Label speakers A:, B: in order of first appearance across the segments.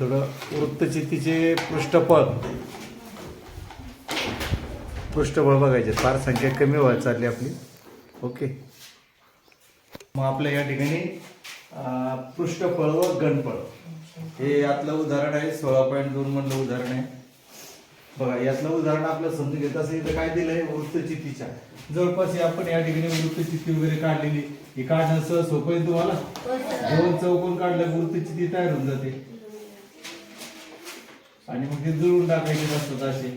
A: थोडं वृत्तचितीचे पृष्ठफळ पृष्ठफळ बघायचे. फार संख्या कमी व्हायला चालली आपली. ओके. मग आपल्या या ठिकाणी पृष्ठफळ व गणफळ. हे यातलं उदाहरण आहे सोळा पॉईंट दोन मधलं उदाहरण आहे. बघा यातलं उदाहरण आपलं समजून घेत असेल इथं काय दिलंय? वृत्तचितीच्या जवळपास हे आपण या ठिकाणी वृत्तचिती वगैरे काढलेली. हे काढणं सहज सोपं आहे तुम्हाला? दोन चौकोन काढलं वृत्तचिती तयार होऊन जाते. आणि मग ते जुळून टाकायचे असतात असे.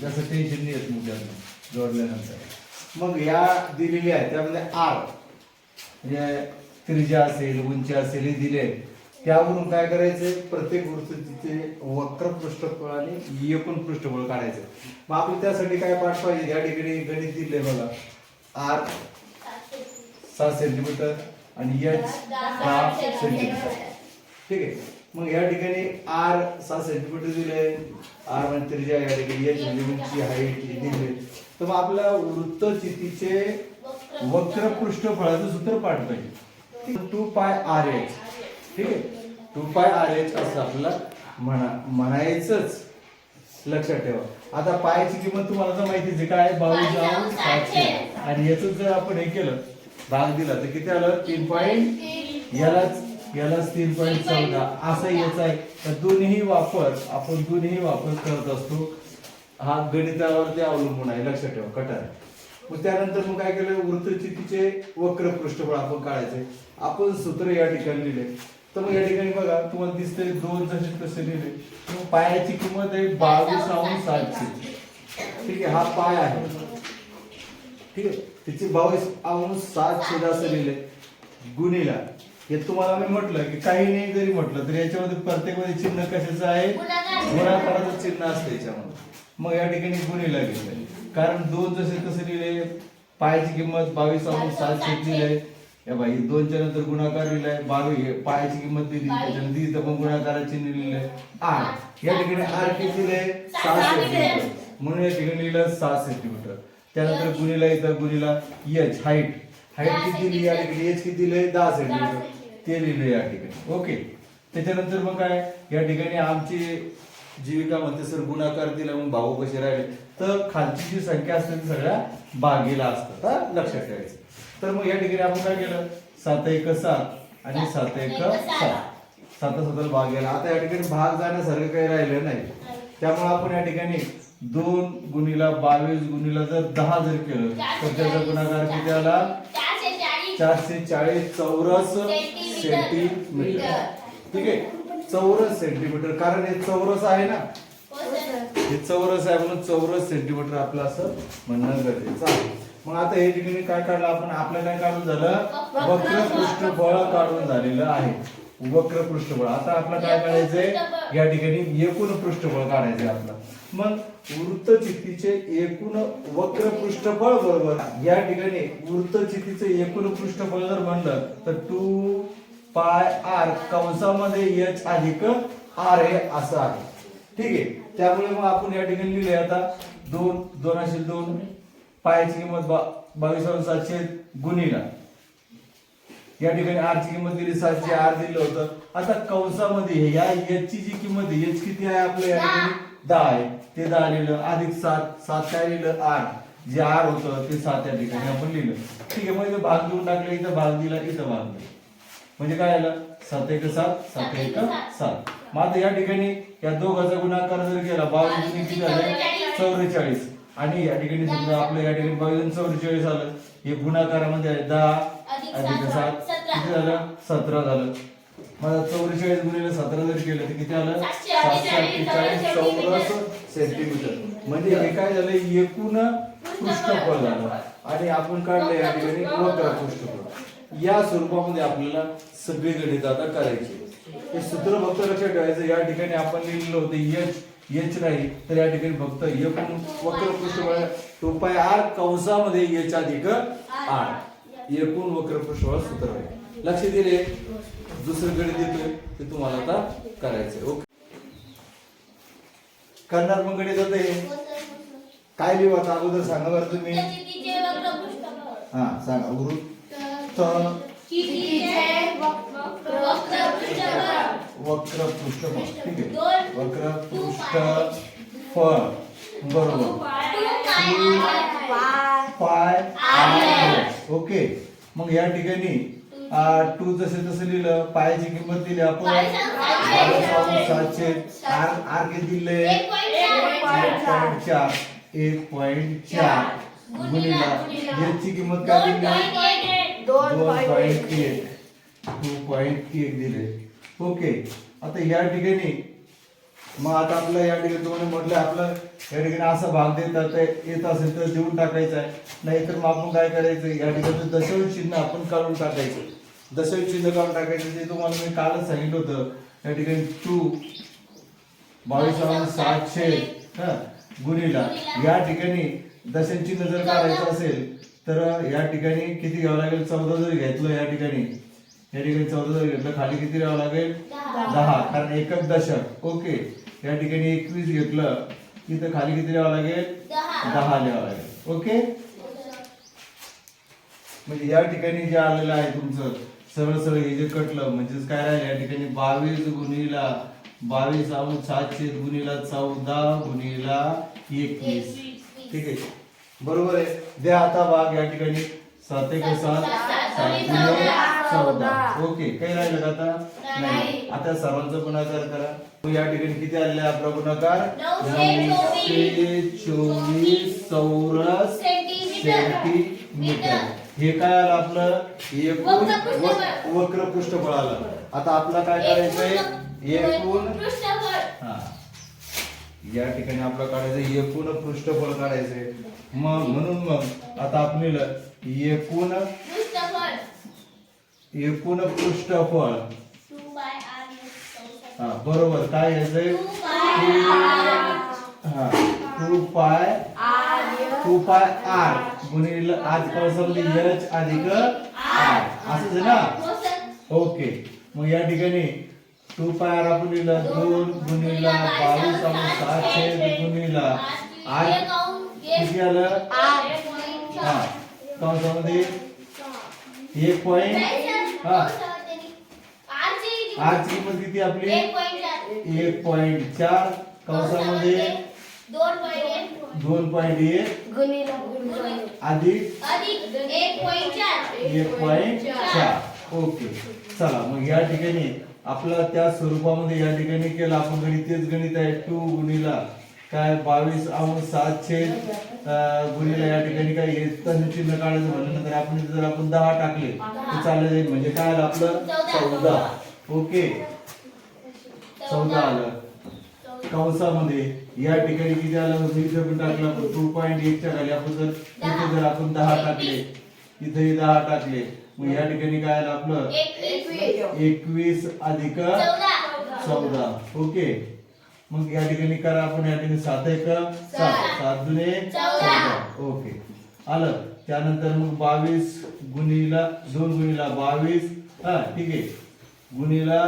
A: जास्त टेन्शन नाही येत मग त्यातनं जोडल्यानंतर. मग या दिलेल्या आहेत त्यामध्ये आर. म्हणजे त्रिज्या असेल उंची असेल हे दिले आहेत. त्यावरून काय करायचं? प्रत्येक वृत्तीचे वक्र पृष्ठफळ आणि एकूण पृष्ठफळ काढायचं. मग आपण त्यासाठी काय पाठ पाहिजे? या ठिकाणी गणित दिले बघा. आर सहा सेंटीमीटर आणि एच दहा सेंटीमीटर ठीक आहे? मग या ठिकाणी आर सहा सेंटीमीटर दिले आर म्हणजे त्रिज्या या ठिकाणी. एच म्हणजे हाईट दिले तर मग आपल्या वृत्तचितीचे वक्र पृष्ठफळाचं सूत्र पाठ पाहिजे टू पाय आर एच ठीक आहे? टू पाय आर एच असं आपल्याला म्हणा म्हणायचंच. लक्षात ठेवा. आता पायाची किंमत तुम्हाला तर माहितीच आहे. काय? बावीस अंश सातशे. आणि याच जर आपण हे केलं भाग दिला तर किती आलं? तीन पॉईंट यालाच यालाच तीन पॉईंट चौदा. असं याच आहे तर दोन्ही वापर आपण दोन्ही वापर करत असतो. हा गणितावरती अवलंबून आहे. लक्षात ठेवा. कटार. मग त्यानंतर मग काय केलं? वृत्तचितीचे वक्र पृष्ठफळ आपण काढायचे. आपण सूत्र या ठिकाणी लिहिले. तर मग या ठिकाणी बघा तुम्हाला दिसतंय दोन जसे तसे लिहिले. मग पायाची किंमत आहे बावीस अंश सातशे ठीक आहे हा पाय आहे. ठीक आहे तिची बावीस सात छेद असं लिहिले. गुणीला. हे तुम्हाला मी म्हटलं की काही नाही जरी म्हटलं तर याच्यामध्ये प्रत्येकमध्ये चिन्ह कशाचं आहे? गुणाकाराचं चिन्ह असतं याच्यामध्ये. मग या ठिकाणी गुणीला घेतलं कारण दोन जसे तसे लिहिले. पायाची किंमत बावीस अंश सात छेद लिहिलंय. या बाई दोनच्या नंतर गुणाकार लिहिलाय. बावीस पायाची किंमत दिली. त्याच्यानंतर इथं पण गुणाकाराचे चिन्ह लिहिलंय. आठ. या ठिकाणी आर किती दिलंय सहा सेंटीमीटर. म्हणून या ठिकाणी लिहिलं सहा सेंटीमीटर. त्यानंतर गुणीला इथं गुणीला एच हाईट हाईट किती दिली या ठिकाणी एच किती दिलंय दहा सेंटीमीटर ते लिहिलं या ठिकाणी. ओके त्याच्यानंतर मग काय? या ठिकाणी आमची जीविका म्हणते सर गुणाकार दिला मग भाऊ कसे राहिले? तर खालची जी संख्या असते ती सगळ्या बागेला असतात. हा? लक्षात ठेवायचं. तर मग या ठिकाणी आपण काय केलं? सात एक सात आणि सात एक सात. सात. साताला भाग गेला आता या ठिकाणी भाग जाण्यासारखं काही राहिलं नाही. त्यामुळे आपण या ठिकाणी दोन गुणीला बावीस गुणीला जर दहा जर केलं तर त्याचा गुणाकार किती आला? चारशे चाळीस चौरस सेंटीमीटर. ठीक आहे. चौरस सेंटीमीटर. कारण हे चौरस आहे ना? हे चौरस आहे म्हणून चौरस सेंटीमीटर आपलं असं म्हणणं गरजेचं आहे. मग आता हे ठिकाणी काय काढलं आपण? आपलं काय काढून झालं? वक्र पृष्ठफळ काढून झालेलं आहे. वक्र पृष्ठफळ आता आपलं काय काढायचंय? या ठिकाणी एकूण पृष्ठफळ काढायचंय आपलं. मग वृत्तचित्तीचे एकूण वक्र पृष्ठफळ बरोबर. या ठिकाणी वृत्तचित्तीचे एकूण पृष्ठफळ जर म्हणलं तर टू पाय आर कंसामध्ये एच अधिक आर हे असं आहे. ठीक आहे? त्यामुळे मग आपण या ठिकाणी लिहिले आता. दोन दोन दोन. पायाची किंमत बा बावीस सातशे गुणीला. या ठिकाणी आर ची किंमत दिली सातशे आर दिलं होतं. आता कंसामध्ये या एच ची जी किंमत एच किती आहे आपल्या या ठिकाणी? दहा आहे ते दहा लिहिलं अधिक सात सात काय लिहिलं? आठ. जे आर होतं ते सात या ठिकाणी आपण लिहिलं. ठीक आहे मग इथं भाग देऊन टाकलं इथं भाग दिला इथं भाग दिला. म्हणजे काय आलं? सात एक सात सात एक सात. मग आता या ठिकाणी या दोघांचा गुणाकार जर केला बावीस गुणी किती झाले? चौवेचाळीस. आणि या ठिकाणी समजा आपलं या ठिकाणी बावीस चौवेचाळीस आलं. हे गुणाकारामध्ये आहे दहा अधिक सात किती झालं? सतरा झालं. मला चौवेचाळीस गुणिले सतरा जर केलं तर किती आलं? सातशे अठ्ठेचाळीस चौरस सेंटीमीटर. म्हणजे हे काय झालं? एकूण पृष्ठफळ झालं. आणि आपण काढलं या ठिकाणी वक्र पृष्ठफळ. या स्वरूपामध्ये आपल्याला सगळे गणित आता करायचे. हे सूत्र फक्त लक्षात ठेवायचं. या ठिकाणी आपण लिहिलेलं होतं एच एच नाही तर या ठिकाणी फक्त एकूण वक्र पृष्ठफळ. टू पाय आर कंसामध्ये एच अधिक आर. एकूण वक्र पृष्ठफळ सूत्र आहे. लक्ष दिले. दुसरं गणित येतोय ते तुम्हाला आता करायचंय. ओके करणार मग गणित होते काय लिहू आता? अगोदर सांगा बरं तुम्ही. हा सांगा.
B: कितीचे वक्र पृष्ठफळ
A: ठीक आहे. वक्र पृष्ठफळ बरोबर पाय. ओके. मग या ठिकाणी टू जसे तसं लिहिलं पायाची किंमत दिली आपण. सातशे. आर आर किती दिले? एक पॉईंट चार. एक पॉईंट चार. गुणिला. याची किंमत काय दिली? दोन पॉईंट एक. टू पॉईंट एक दिले. ओके. आता या ठिकाणी मग आता आपलं या ठिकाणी म्हटलं आपलं या ठिकाणी असा भाग देतात येत असेल तर देऊन टाकायचा आहे. नाहीतर मग आपण काय करायचं? या ठिकाणी दशांश चिन्ह आपण काढून टाकायचं. दशांश चिन्ह काढून टाकायचं ते तुम्हाला मी कालच सांगितलं होतं. या ठिकाणी टू बावीस सातशे गुणिला. या ठिकाणी चिन्ह जर काढायचं असेल तर या ठिकाणी किती घ्यावं लागेल? चौदा जर घेतलं या ठिकाणी. या ठिकाणी चौदा जर घेतलं खाली किती घ्यावं लागेल? दहा. कारण एकच दशक. ओके. या ठिकाणी एकवीस घेतलं तिथं खाली किती लिहावं लागेल? दहा. लिहावं लागेल. ओके? म्हणजे या ठिकाणी जे आलेलं आहे तुमचं सरळ सरळ हे जे कटलं म्हणजेच काय राहिलं या ठिकाणी बावीस गुणिला बावीस आवून सातशे गुणिला चौदा गुणिला एकवीस. ठीक आहे? बरोबर आहे? द्या आता भाग या ठिकाणी. सात एक सात सात चौदा. ओके काही राहिलं का आता? नाही. आता सर्वांचा गुणाकार करा. या ठिकाणी किती आलेला आपला गुणाकार
B: नऊशे
A: चोवीस. चौरस सेंटीमीटर. हे काय आलं आपलं? एकूण
B: वक्र पृष्ठबळ
A: आलं. आता आपलं काय करायचंय? एकूण हा. या ठिकाणी आपलं काढायचं एकूण पृष्ठफळ काढायचंय. मग म्हणून मग आता आपण एकूण एकूण पृष्ठफळ. हा बरोबर. काय घ्यायचंय हा to pi two pi R. गुणिले आज कळसामध्ये यच अधिक आर असंच आहे ना? ओके. मग या ठिकाणी टू पाय आर आपण लिहिलं दोन गुणिला बावीस आपण सातशे गुणिला आर किती आलं? हा. कंसामध्ये एक पॉईंट हा. आर ची किंमत किती आपली? एक पॉईंट चार. कंसामध्ये
B: दोन पॉईंट
A: दोन पॉइंट एक. अधिक
B: अधिक एक पॉईंट चार.
A: एक पॉइंट चार. ओके. चला मग या ठिकाणी आपलं त्या स्वरूपामध्ये या ठिकाणी केलं. आपण गणित तेच गणित आहे. टू गुणिला काय? बावीस अंश सातशे गुणिला या ठिकाणी काय? चिन्ह काढायचं म्हणल्यानंतर आपण इथे जर आपण दहा टाकले तर चाललं जाईल म्हणजे काय आलं आपलं? चौदा. ओके. चौदा आलं. कंसामध्ये. या ठिकाणी किती आलं? इथे पण टाकलं टू पॉईंट एकच्या खाली आपण जर इथे जर आपण दहा टाकले इथे दहा टाकले मग या ठिकाणी काय आलं आपलं?
B: एकवीस.
A: अधिक
B: चौदा.
A: चौदा. ओके. मग या ठिकाणी करा आपण या ठिकाणी सात एक सात. सात. दुने चौदा. ओके. आलं. त्यानंतर मग बावीस गुणिला दोन गुणिला बावीस. हा ठीक आहे. गुणिला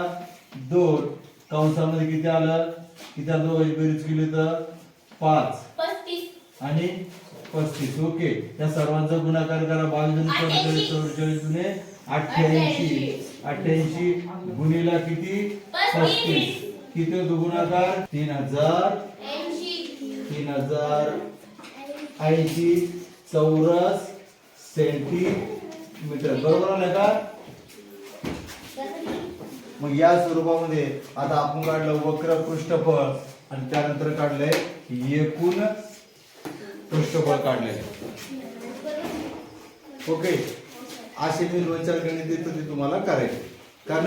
A: दोन. कंसामध्ये किती आलं? किती आलं बेरीज केली तर पाच.
B: पस्तीस.
A: आणि पस्तीस. ओके. त्या सर्वांचा गुणाकार करा. बावीस चौवेचाळीस चौवेचाळीस गुणे अठ्ठ्याऐंशी. अठ्ठ्याऐंशी. गुणिला किती? पस्तीस. किती होतो गुणाकार? तीन हजार. तीन हजार. ऐंशी चौरस सेंटीमीटर. बरोबर आलं का? मग या स्वरूपामध्ये आता आपण काढलं वक्र पृष्ठफळ आणि त्यानंतर काढलंय एकूण पृष्ठफळ काढलंय. ओके? असे मी रोजच्या गणित देतो ते तुम्हाला करायचे. कारण